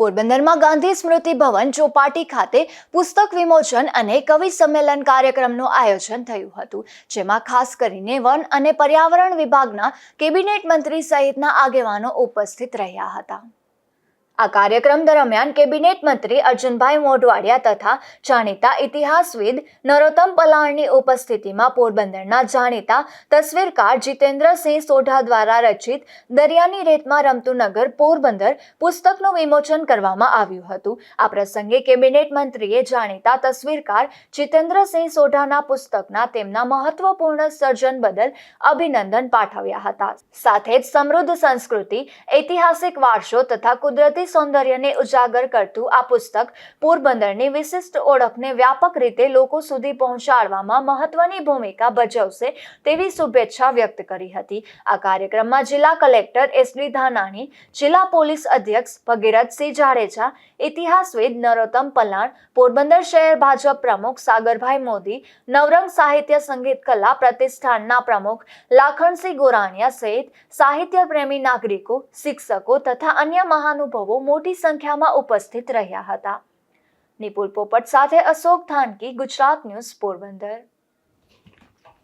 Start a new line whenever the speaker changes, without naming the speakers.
પોરબંદરમાં ગાંધી સ્મૃતિ ભવન ચોપાટી ખાતે પુસ્તક વિમોચન અને કવિ સંમેલન કાર્યક્રમનું આયોજન થયું હતું, જેમાં ખાસ કરીને વન અને પર્યાવરણ વિભાગના કેબિનેટ મંત્રી સહિતના આગેવાનો ઉપસ્થિત રહ્યા હતા. આ કાર્યક્રમ દરમિયાન કેબિનેટ મંત્રી અર્જુનભાઈ મોઢવાડિયા તથા જાણીતા ઇતિહાસવિદ નરોત્તમ પલાણની ઉપસ્થિતિમાં પોરબંદરના જાણીતા તસવીરકાર જીતેન્દ્રસિંહ સોઢા દ્વારા રચિત દરિયાની રેતમાં રમતું નગર પોરબંદર પુસ્તકનું વિમોચન કરવામાં આવ્યું હતું. આ પ્રસંગે કેબિનેટ મંત્રીએ જાણીતા તસવીરકાર જીતેન્દ્રસિંહ સોઢાના પુસ્તકના તેમના મહત્વપૂર્ણ સર્જન બદલ અભિનંદન પાઠવ્યા હતા. સાથે જ સમૃદ્ધ સંસ્કૃતિ, ઐતિહાસિક વારસો તથા કુદરતી સૌંદર્યને ઉજાગર કરતું આ પુસ્તક પોરબંદરની વિશિષ્ટ ઓળખને વ્યાપક રીતે લોકો સુધી પહોંચાડવામાં મહત્વની ભૂમિકા ભજવશે તેવી શુભેચ્છા વ્યક્ત કરી હતી. આ કાર્યક્રમમાં જિલ્લા કલેક્ટર એસ ડી ધાનાણી, જિલ્લા પોલીસ અધ્યક્ષ ભગીરથસિંહ જાડેજા ઇતિહાસવિદ નરોત્તમ પલાણ, પોરબંદર શહેર ભાજપ પ્રમુખ સાગરભાઈ મોદી, નવરંગ સાહિત્ય સંગીત કલા પ્રતિષ્ઠાનના પ્રમુખ લાખણસિંહ ગોરાણીયા સહિત સાહિત્ય પ્રેમી નાગરિકો, શિક્ષકો તથા અન્ય મહાનુભાવો મોટી સંખ્યામાં ઉપસ્થિત રહ્યા હતા. નિપુલ પોપટ સાથે અશોક થાનકી ગુજરાત ન્યૂઝ પોરબંદર.